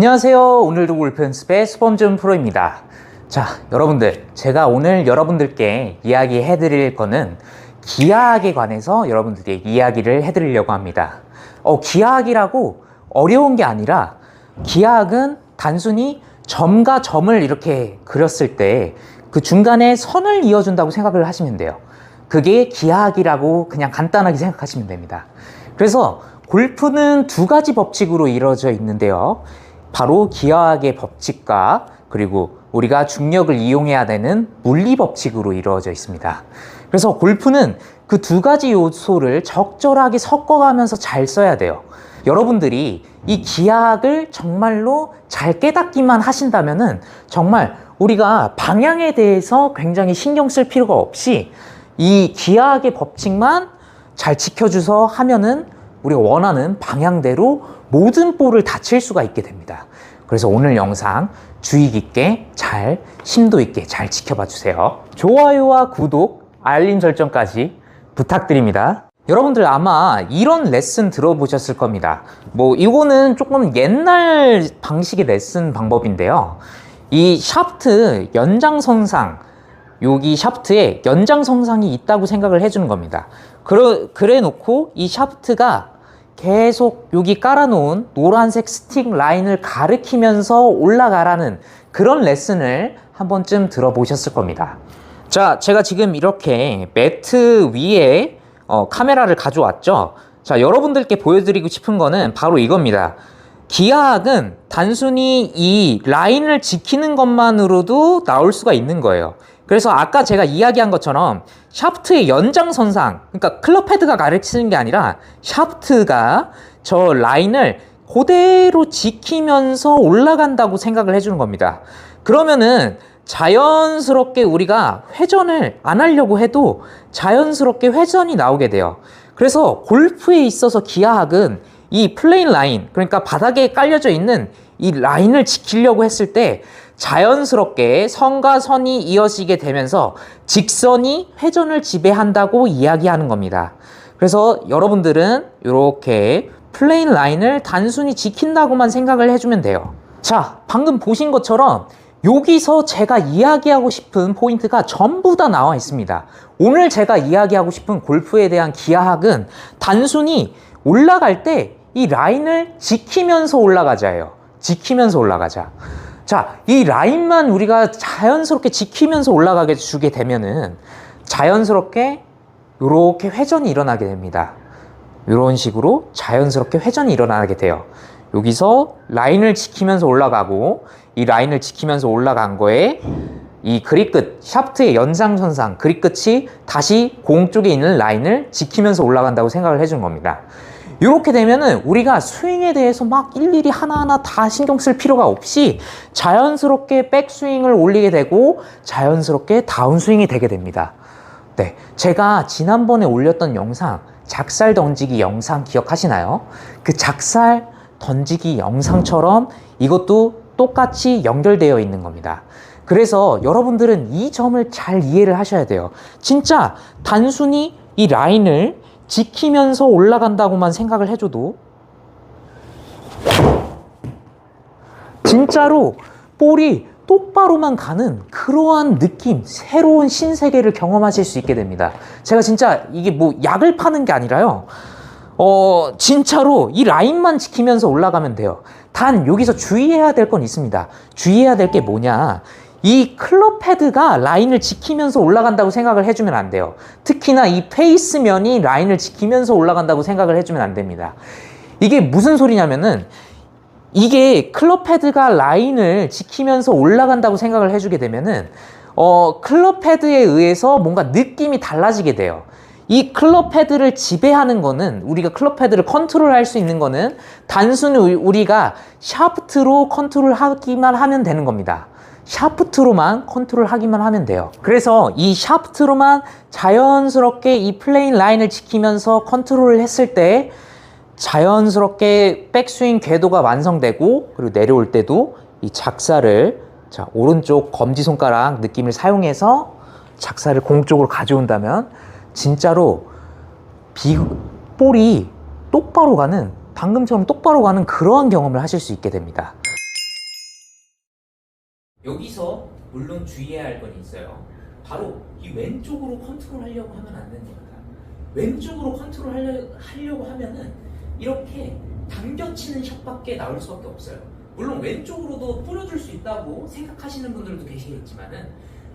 안녕하세요. 오늘도 골프 연습의 수범준 프로입니다. 자, 여러분들. 제가 오늘 여러분들께 이야기해 드릴 거는 기하학에 관해서 여러분들께 이야기를 해 드리려고 합니다. 어, 기하학이라고 어려운 게 아니라 기하학은 단순히 점과 점을 이렇게 그렸을 때 그 중간에 선을 이어준다고 생각을 하시면 돼요. 그게 기하학이라고 그냥 간단하게 생각하시면 됩니다. 그래서 골프는 두 가지 법칙으로 이루어져 있는데요. 바로 기하학의 법칙과 그리고 우리가 중력을 이용해야 되는 물리 법칙으로 이루어져 있습니다. 그래서 골프는 그 두 가지 요소를 적절하게 섞어가면서 잘 써야 돼요. 여러분들이 이 기하학을 정말로 잘 깨닫기만 하신다면은 정말 우리가 방향에 대해서 굉장히 신경 쓸 필요가 없이 이 기하학의 법칙만 잘 지켜줘서 하면은 우리가 원하는 방향대로 모든 볼을 다 칠 수가 있게 됩니다. 그래서 오늘 영상 주의 깊게 잘 심도 있게 잘 지켜봐 주세요. 좋아요와 구독, 알림 설정까지 부탁드립니다. 여러분들 아마 이런 레슨 들어보셨을 겁니다. 뭐 이거는 조금 옛날 방식의 레슨 방법인데요. 이 샤프트 연장선상 여기 샤프트에 연장선상이 있다고 생각을 해주는 겁니다. 그래, 그래 놓고 이 샤프트가 계속 여기 깔아놓은 노란색 스틱 라인을 가리키면서 올라가라는 그런 레슨을 한 번쯤 들어보셨을 겁니다. 자, 제가 지금 이렇게 매트 위에 어, 카메라를 가져왔죠. 자, 여러분들께 보여드리고 싶은 거는 바로 이겁니다. 기하학은 단순히 이 라인을 지키는 것만으로도 나올 수가 있는 거예요. 그래서 아까 제가 이야기한 것처럼 샤프트의 연장선상, 그러니까 클럽 헤드가 가르치는 게 아니라 샤프트가 저 라인을 그대로 지키면서 올라간다고 생각을 해주는 겁니다. 그러면은 자연스럽게 우리가 회전을 안 하려고 해도 자연스럽게 회전이 나오게 돼요. 그래서 골프에 있어서 기하학은 이 플레인 라인, 그러니까 바닥에 깔려져 있는 이 라인을 지키려고 했을 때 자연스럽게 선과 선이 이어지게 되면서 직선이 회전을 지배한다고 이야기하는 겁니다. 그래서 여러분들은 이렇게 플레인 라인을 단순히 지킨다고만 생각을 해주면 돼요. 자, 방금 보신 것처럼 여기서 제가 이야기하고 싶은 포인트가 전부 다 나와 있습니다. 오늘 제가 이야기하고 싶은 골프에 대한 기하학은 단순히 올라갈 때 이 라인을 지키면서 올라가자예요. 지키면서 올라가자. 자, 이 라인만 우리가 자연스럽게 지키면서 올라가게 주게 되면은 자연스럽게 이렇게 회전이 일어나게 됩니다. 이런 식으로 자연스럽게 회전이 일어나게 돼요. 여기서 라인을 지키면서 올라가고 이 라인을 지키면서 올라간 거에 이 그립 끝, 샤프트의 연장선상 그립 끝이 다시 공 쪽에 있는 라인을 지키면서 올라간다고 생각을 해준 겁니다. 이렇게 되면은 우리가 스윙에 대해서 막 일일이 하나하나 다 신경 쓸 필요가 없이 자연스럽게 백스윙을 올리게 되고 자연스럽게 다운스윙이 되게 됩니다. 네. 제가 지난번에 올렸던 영상, 작살 던지기 영상 기억하시나요? 그 작살 던지기 영상처럼 이것도 똑같이 연결되어 있는 겁니다. 그래서 여러분들은 이 점을 잘 이해를 하셔야 돼요. 진짜 단순히 이 라인을 지키면서 올라간다고만 생각을 해줘도 진짜로 볼이 똑바로만 가는 그러한 느낌, 새로운 신세계를 경험하실 수 있게 됩니다. 제가 진짜 이게 뭐 약을 파는 게 아니라요. 어, 진짜로 이 라인만 지키면서 올라가면 돼요. 단, 여기서 주의해야 될 건 있습니다. 주의해야 될 게 뭐냐. 이 클럽 패드가 라인을 지키면서 올라간다고 생각을 해주면 안 돼요. 특히나 이 페이스면이 라인을 지키면서 올라간다고 생각을 해주면 안 됩니다. 이게 무슨 소리냐면은 이게 클럽 패드가 라인을 지키면서 올라간다고 생각을 해주게 되면은 어, 클럽 패드에 의해서 뭔가 느낌이 달라지게 돼요. 이 클럽 패드를 지배하는 거는 우리가 클럽 패드를 컨트롤 할 수 있는 거는 단순히 우리가 샤프트로 컨트롤 하기만 하면 되는 겁니다. 샤프트로만 컨트롤 하기만 하면 돼요. 그래서 이 샤프트로만 자연스럽게 이 플레인 라인을 지키면서 컨트롤을 했을 때 자연스럽게 백스윙 궤도가 완성되고 그리고 내려올 때도 이 작사를 자 오른쪽 검지손가락 느낌을 사용해서 작사를 공 쪽으로 가져온다면 진짜로 비, 볼이 똑바로 가는 방금처럼 똑바로 가는 그러한 경험을 하실 수 있게 됩니다. 여기서 물론 주의해야 할 건 있어요. 바로 이 왼쪽으로 컨트롤 하려고 하면 안 됩니다. 왼쪽으로 컨트롤 하려, 하려 고 하면은 이렇게 당겨치는 샷밖에 나올 수밖에 없어요. 물론 왼쪽으로도 뿌려줄 수 있다고 생각하시는 분들도 계시겠지만은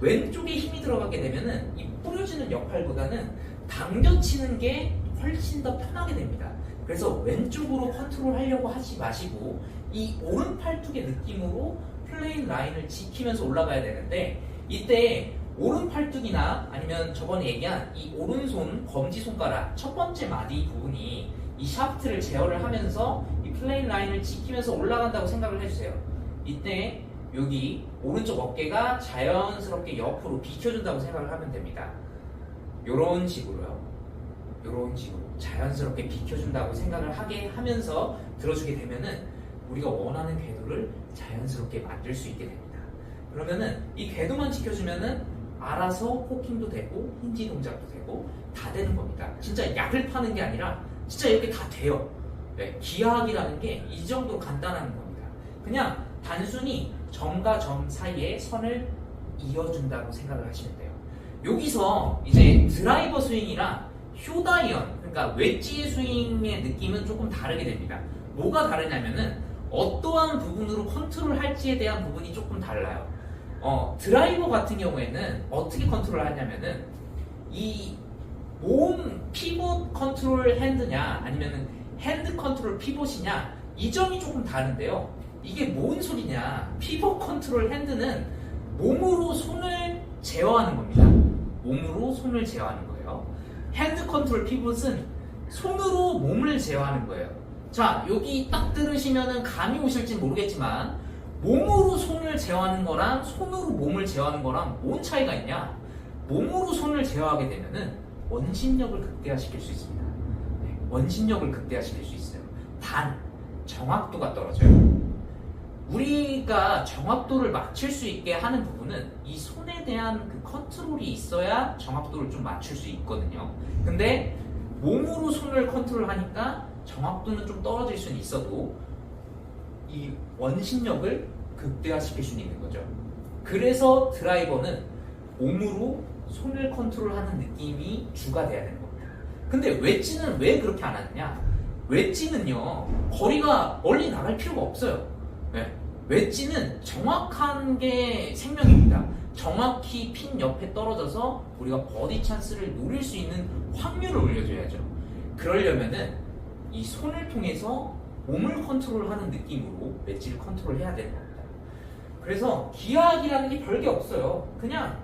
왼쪽에 힘이 들어가게 되면은 이 뿌려주는 역할보다는 당겨치는 게 훨씬 더 편하게 됩니다. 그래서 왼쪽으로 컨트롤 하려고 하지 마시고 이 오른 팔뚝의 느낌으로 플레인 라인을 지키면서 올라가야 되는데 이때 오른 팔뚝이나 아니면 저번에 얘기한 이 오른손 검지 손가락 첫 번째 마디 부분이 이 샤프트를 제어를 하면서 이 플레인 라인을 지키면서 올라간다고 생각을 해주세요. 이때 여기 오른쪽 어깨가 자연스럽게 옆으로 비켜준다고 생각을 하면 됩니다. 이런 식으로요. 이런 식으로 자연스럽게 비켜준다고 생각을 하게 하면서 들어주게 되면은 우리가 원하는 궤도를 자연스럽게 만들 수 있게 됩니다. 그러면은 이 궤도만 지켜주면은 알아서 호킹도 되고 힌지 동작도 되고 다 되는 겁니다. 진짜 약을 파는 게 아니라 진짜 이렇게 다 돼요. 네, 기하학이라는 게 이 정도로 간단한 겁니다. 그냥 단순히 점과 점 사이에 선을 이어준다고 생각을 하시면 돼요. 여기서 이제 드라이버 스윙이랑 휴다이언, 그러니까 웨지 스윙의 느낌은 조금 다르게 됩니다. 뭐가 다르냐면은 어떠한 부분으로 컨트롤 할지에 대한 부분이 조금 달라요. 어, 드라이버 같은 경우에는 어떻게 컨트롤 하냐면은 이 몸 피봇 컨트롤 핸드냐 아니면은 핸드 컨트롤 피봇이냐 이 점이 조금 다른데요. 이게 뭔 소리냐? 피봇 컨트롤 핸드는 몸으로 손을 제어하는 겁니다. 몸으로 손을 제어하는 거예요. 핸드 컨트롤 피봇은 손으로 몸을 제어하는 거예요. 자, 여기 딱 들으시면은 감이 오실지 모르겠지만 몸으로 손을 제어하는 거랑 손으로 몸을 제어하는 거랑 뭔 차이가 있냐? 몸으로 손을 제어하게 되면은 원심력을 극대화시킬 수 있습니다. 네, 원심력을 극대화시킬 수 있어요. 단 정확도가 떨어져요. 우리가 정확도를 맞출 수 있게 하는 부분은 이 손에 대한 그 컨트롤이 있어야 정확도를 좀 맞출 수 있거든요. 근데 몸으로 손을 컨트롤하니까 정확도는 좀 떨어질 수는 있어도 이 원심력을 극대화시킬 수는 있는 거죠. 그래서 드라이버는 몸으로 손을 컨트롤하는 느낌이 주가 돼야 되는 겁니다. 근데 웨지는 왜 그렇게 안 하느냐? 웨지는요 거리가 멀리 나갈 필요가 없어요. 네. 웨지는 정확한 게 생명입니다. 정확히 핀 옆에 떨어져서 우리가 버디 찬스를 노릴 수 있는 확률을 올려줘야죠. 그러려면은 이 손을 통해서 몸을 컨트롤하는 느낌으로 웨지를 컨트롤해야 되는 겁니다. 그래서 기하학이라는 게 별게 없어요. 그냥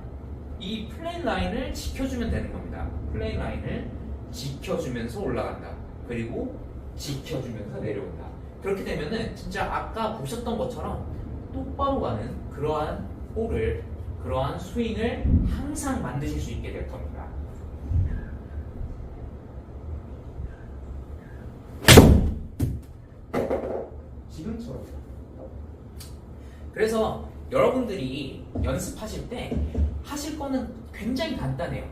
이 플레인 라인을 지켜주면 되는 겁니다. 플레인 라인을 지켜주면서 올라간다. 그리고 지켜주면서 내려온다. 그렇게 되면은 진짜 아까 보셨던 것처럼 똑바로 가는 그러한 볼을 그러한 스윙을 항상 만드실 수 있게 될 겁니다. 지금처럼. 그래서 여러분들이 연습하실 때 하실 거는 굉장히 간단해요.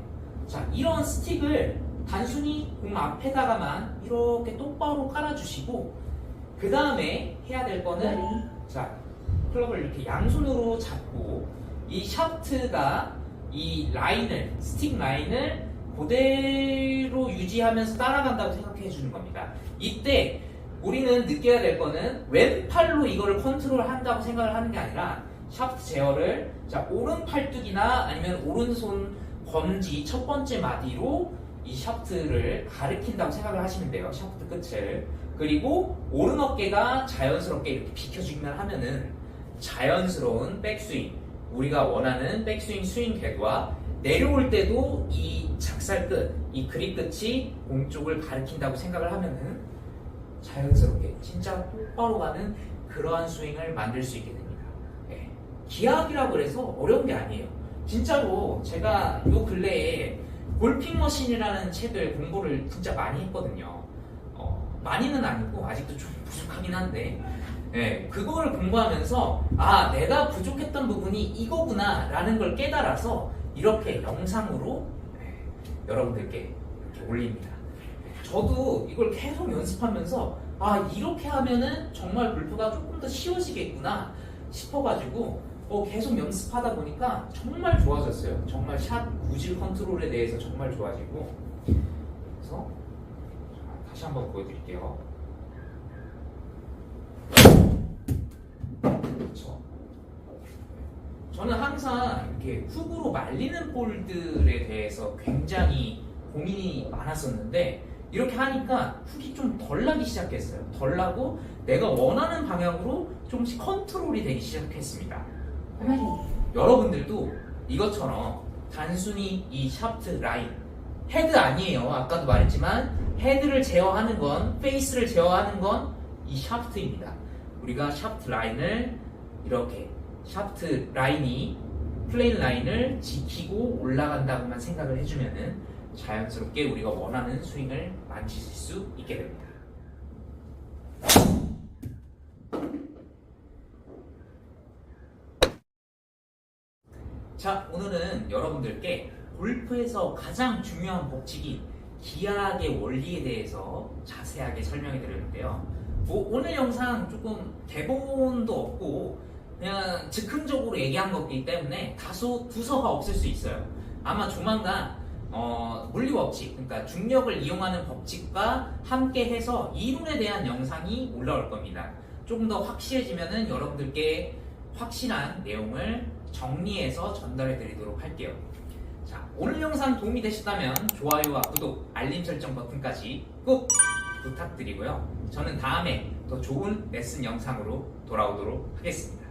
자, 이런 스틱을 단순히 공 앞에다가만 이렇게 똑바로 깔아주시고 그 다음에 해야 될 거는 자 클럽을 이렇게 양손으로 잡고 이 샤프트가 이 라인을 스틱 라인을 그대로 유지하면서 따라간다고 생각해 주는 겁니다. 이때 우리는 느껴야 될 거는 왼팔로 이거를 컨트롤 한다고 생각을 하는 게 아니라 샤프트 제어를 자 오른 팔뚝이나 아니면 오른손 검지 첫 번째 마디로 이 샤프트를 가리킨다고 생각을 하시면 돼요. 샤프트 끝을. 그리고 오른 어깨가 자연스럽게 이렇게 비켜주기만 하면은 자연스러운 백스윙, 우리가 원하는 백스윙 스윙 궤도와 내려올 때도 이 작살 끝, 이 그립 끝이 공 쪽을 가리킨다고 생각을 하면은 자연스럽게 진짜 똑바로 가는 그러한 스윙을 만들 수 있게 됩니다. 예. 기하학이라고 해서 어려운 게 아니에요. 진짜로 제가 요 근래에 골핑 머신이라는 책을 공부를 진짜 많이 했거든요. 어, 많이는 아니고 아직도 좀 부족하긴 한데, 예, 그거를 공부하면서 아 내가 부족했던 부분이 이거구나 라는 걸 깨달아서 이렇게 영상으로 예, 여러분들께 이렇게 올립니다. 저도 이걸 계속 연습하면서 아 이렇게 하면은 정말 골프가 조금 더 쉬워지겠구나 싶어가지고 어, 계속 연습하다 보니까 정말 좋아졌어요. 정말 샷 구질 컨트롤에 대해서 정말 좋아지고 그래서 자, 다시 한번 보여드릴게요. 그렇죠. 저는 항상 이렇게 훅으로 말리는 볼들에 대해서 굉장히 고민이 많았었는데 이렇게 하니까 훅이 좀 덜 나기 시작했어요. 덜 나고 내가 원하는 방향으로 조금씩 컨트롤이 되기 시작했습니다. 여러분들도 이것처럼 단순히 이 샤프트 라인 헤드 아니에요. 아까도 말했지만 헤드를 제어하는 건 페이스를 제어하는 건 이 샤프트입니다. 우리가 샤프트 라인을 이렇게 샤프트 라인이 플레인 라인을 지키고 올라간다고만 생각을 해주면은 자연스럽게 우리가 원하는 스윙을 만지실 수 있게 됩니다. 자, 오늘은 여러분들께 골프에서 가장 중요한 법칙인 기하의 원리에 대해서 자세하게 설명해 드렸는데요. 뭐 오늘 영상 조금 대본도 없고 그냥 즉흥적으로 얘기한 거기 때문에 다소 두서가 없을 수 있어요. 아마 조만간 어, 물리 법칙, 그러니까 중력을 이용하는 법칙과 함께 해서 이론에 대한 영상이 올라올 겁니다. 조금 더 확실해지면은 여러분들께 확실한 내용을 정리해서 전달해 드리도록 할게요. 자, 오늘 영상 도움이 되셨다면 좋아요와 구독, 알림 설정 버튼까지 꼭 부탁드리고요. 저는 다음에 더 좋은 레슨 영상으로 돌아오도록 하겠습니다.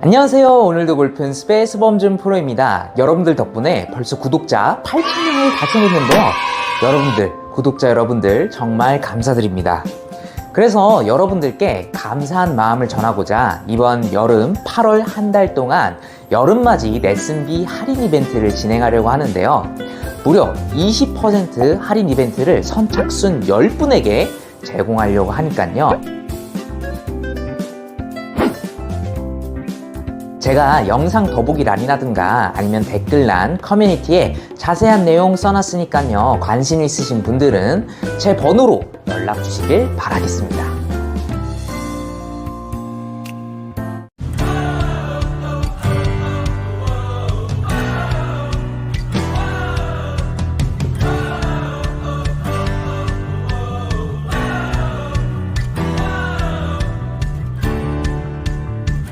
안녕하세요. 오늘도 골프는 스페이스 범준 프로입니다. 여러분들 덕분에 벌써 구독자 8,000명을 달성했는데요. 여러분들, 구독자 여러분들 정말 감사드립니다. 그래서 여러분들께 감사한 마음을 전하고자 이번 여름 8월 한 달 동안 여름맞이 레슨비 할인 이벤트를 진행하려고 하는데요. 무려 20% 할인 이벤트를 선착순 10분에게 제공하려고 하니까요. 제가 영상 더보기란이라든가 아니면 댓글란 커뮤니티에 자세한 내용 써놨으니까요. 관심 있으신 분들은 제 번호로 연락 주시길 바라겠습니다.